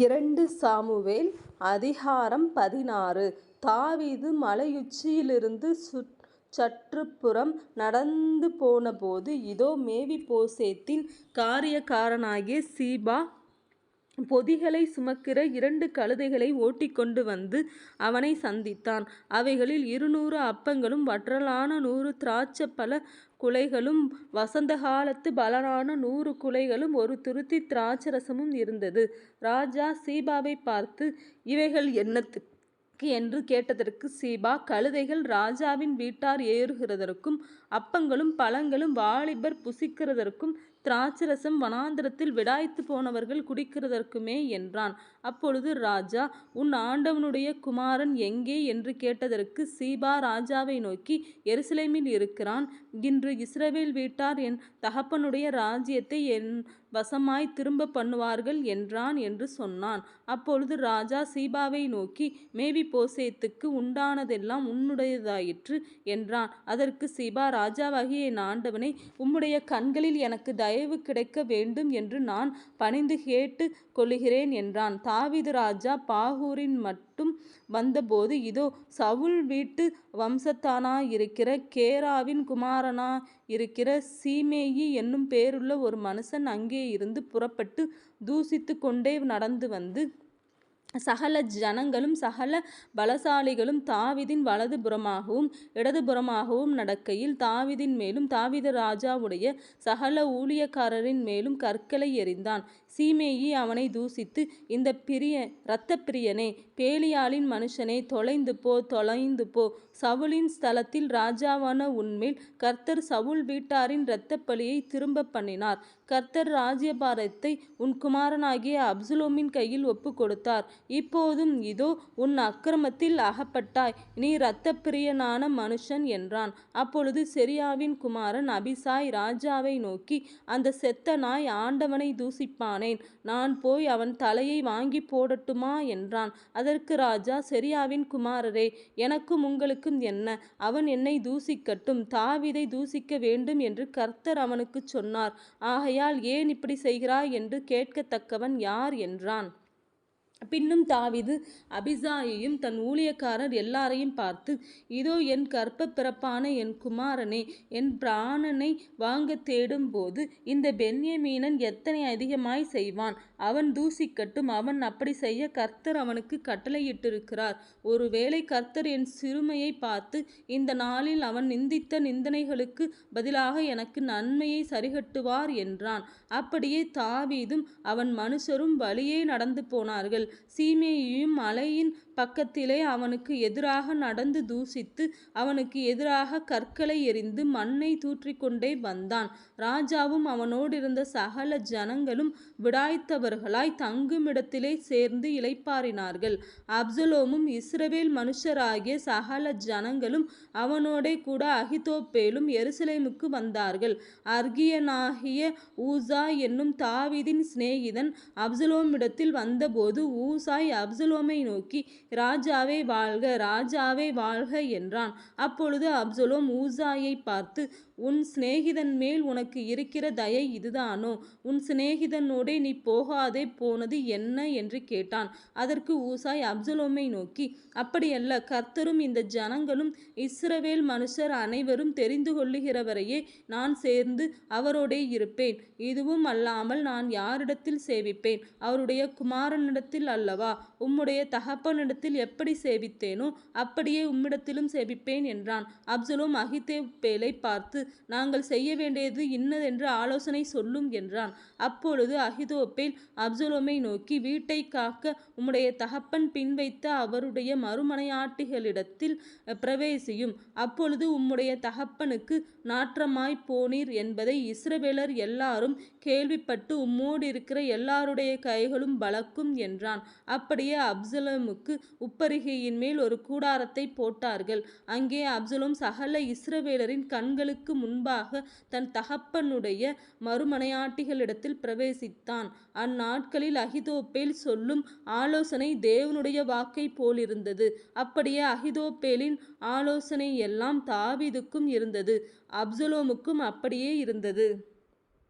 இரண்டு சாமுவேல் அதிகாரம் பதினாறு. தாவீது மலையுச்சியிலிருந்து சற்றுப்புறம் நடந்து போனபோது இதோ மேவிபோசேத்தின் காரியக்காரனாகிய சீபா பொதிகளை சுமக்கிற இரண்டு கழுதைகளை ஓட்டிக்கொண்டு வந்து அவனை சந்தித்தான். அவைகளில் இருநூறு அப்பங்களும் வற்றலான நூறு திராட்சைப்பழக் குலைகளும் வசந்தகாலத்துப் பலனான நூறு குலைகளும் ஒரு துருத்தி திராட்சரசமும் இருந்தது. ராஜா சீபாவைப் பார்த்து இவைகள் என்னத்துக்கு? என்று கேட்டதற்கு சீபா கழுதைகள் ராஜாவின் வீட்டார் ஏறுகிறதற்கும் அப்பங்களும் பழங்களும் வாலிபர் புசிக்கிறதற்கும் திராட்சரசம் வனாந்திரத்தில் விடாய்த்து போனவர்கள் குடிக்கிறதற்குமே என்றான். அப்பொழுது ராஜா உன் ஆண்டவனுடைய குமாரன் எங்கே? என்று கேட்டதற்கு சீபா ராஜாவை நோக்கி எருசலேமில் இருக்கிறான். இன்று இஸ்ரவேல் வீட்டார் என் தகப்பனுடைய ராஜ்யத்தை என் வசமாய் திரும்பப் பண்ணுவார்கள் என்றான் என்று சொன்னான். அப்பொழுது ராஜா சீபாவை நோக்கி மேவிபோசேத்துக்கு உண்டானதெல்லாம் உன்னுடையதாயிற்று என்றான். அதற்கு சீபா ராஜாவாகிய என் ஆண்டவனை உம்முடைய கண்களில் எனக்கு தய தயவு கிடைக்க வேண்டும் என்று நான் பணிந்து கேட்டு கொள்கிறேன் என்றான். தாவீது ராஜா பாகூரின் மட்டும் வந்தபோது இதோ சவுல் வீட்டு வம்சத்தானாயிருக்கிற கேராவின் குமாரனா இருக்கிற சீமேயி என்னும் பேருள்ள ஒரு மனுஷன் அங்கேயிருந்து புறப்பட்டு தூசித்து கொண்டே நடந்து வந்து சகல ஜனங்களும் சகல பலசாலிகளும் தாவிதின் வலது புறமாகவும் இடதுபுறமாகவும் நடக்கையில் தாவிதின் மேலும் தாவித ராஜாவுடைய சகல ஊழியக்காரரின் மேலும் கற்களை எறிந்தான். சீமேயி அவனை தூசித்து இந்த பிரிய இரத்த பிரியனே பேலியாளின் மனுஷனே தொலைந்து போ தொலைந்து போ சவுலின் ஸ்தலத்தில் ராஜாவான உண்மையில் கர்த்தர் சவுல் வீட்டாரின் இரத்தப்பழியைத் திரும்பப் பண்ணினார். கர்த்தர் ராஜ்யபாரத்தை உன் குமாரனாகிய அப்சுலோமின் கையில் ஒப்பு கொடுத்தார் இப்போதும் இதோ உன் அக்கிரமத்தில் அகப்பட்டாய் நீ இரத்தப்பிரியனான மனுஷன் என்றான். அப்பொழுது செரியாவின் குமாரன் அபிசாய் ராஜாவை நோக்கி அந்த செத்த நாய் ஆண்டவனை தூசிப்பான் தூசிப்பானேன்? நான் போய் அவன் தலையை வாங்கி போடட்டுமா? என்றான். அதற்கு ராஜா செரியாவின் குமாரரே எனக்கும் உங்களுக்கும் என்ன? அவன் என்னை தூசிக்கட்டும் தாவிதை தூசிக்க வேண்டும் என்று கர்த்தர் அவனுக்குச் சொன்னார். ஆகையால் ஏன் இப்படி செய்கிறாய்? என்று கேட்கத்தக்கவன் யார்? என்றான். பின்னும் தாவிது அபிசாயையும் தன் ஊழியக்காரர் எல்லாரையும் பார்த்து இதோ என் கற்ப பிறப்பான என் குமாரனே என் பிராணனை வாங்கத் தேடும்போது இந்த பென்யமீனன் எத்தனை அதிகமாய் செய்வான்? அவன் தூசிக்கட்டும் அவன் அப்படி செய்ய கர்த்தர் அவனுக்கு கட்டளையிட்டிருக்கிறார். ஒருவேளை கர்த்தர் என் சிறுமையைப் பார்த்து இந்த நாளில் அவன் நிந்தித்த நிந்தனைகளுக்கு பதிலாக எனக்கு நன்மையை சரிகட்டுவார் என்றான். அப்படியே தாவீதும் அவன் மனுஷரும் வழியே நடந்து போனார்கள். சீமேயும் மலையின் பக்கத்திலே அவனுக்கு எதிராக நடந்து தூசித்து அவனுக்கு எதிராக கற்களை எறிந்து மண்ணை தூற்றிக்கொண்டே வந்தான். ராஜாவும் அவனோடிருந்த சகல ஜனங்களும் விடாய்த்தவர் அவர்களாய் தங்குமிடத்திலே சேர்ந்து இளைப்பாறினார்கள். அப்சலோமும் இஸ்ரவேல் மனுஷராகிய சகல ஜனங்களும் அவனோடேகூட அகிதோப்பேலும் எருசலேமுக்கு வந்தார்கள். அர்கியனாகிய ஊசாய் என்னும் தாவீதின் சிநேகிதன் அப்சலோமிடத்தில் வந்தபோது ஊசாய் அப்சலோமை நோக்கி ராஜாவே வாழ்க ராஜாவே வாழ்க என்றான். அப்பொழுது அப்சலோம் ஊசாயை பார்த்து உன் சிநேகிதன் மேல் உனக்கு இருக்கிற தயை இதுதானோ? உன் சிநேகிதனோடே நீ போகாதே போனது என்ன? என்று கேட்டான். அதற்கு ஊசாய் அப்சலோமை நோக்கி அப்படியல்ல கர்த்தரும் இந்த ஜனங்களும் இஸ்ரவேல் மனுஷர் அனைவரும் தெரிந்து கொள்ளுகிறவரையே நான் சேர்ந்து அவரோடே இருப்பேன். இதுவும் அல்லாமல் நான் யாரிடத்தில் சேவிப்பேன்? அவருடைய குமாரனிடத்தில் அல்லவா? உம்முடைய தகப்பனிடத்தில் எப்படி சேவித்தேனோ அப்படியே உம்மிடத்திலும் சேவிப்பேன் என்றான். அப்சலோம் பேலை பார்த்து நாங்கள் செய்ய வேண்டியது இன்னதென்று ஆலோசனை சொல்லும் என்றான். அப்பொழுது அகித்தோப்பேல் அப்சலோமை நோக்கி வீட்டை காக்க உம்முடைய தகப்பன் பின்வைத்த அவருடைய மறுமனையாட்டிகளிடத்தில் பிரவேசியும். அப்பொழுது உம்முடைய தகப்பனுக்கு நாற்றமாய் போனீர் என்பதை இஸ்ரவேலர் எல்லாரும் கேள்விப்பட்டு உம்மோடிருக்கிற எல்லாருடைய கைகளும் பலக்கும் என்றான். அப்படியே அப்சலோமுக்கு உப்பரிகையின்மேல் ஒரு கூடாரத்தை போட்டார்கள். அங்கே அப்சலோம் சகல இஸ்ரவேலரின் கண்களுக்கு முன்பாக தன் தகப்பனுடைய மறுமனையாட்டிகளிடத்தில் பிரவேசித்தான். அந்நாட்களில் அகிதோப்பேல் சொல்லும் ஆலோசனை தேவனுடைய வாக்கை போலிருந்தது. அப்படியே அஹிதோபேலின் ஆலோசனை எல்லாம் தாவீதுக்கும் இருந்தது அப்சலோமுக்கும் அப்படியே இருந்தது.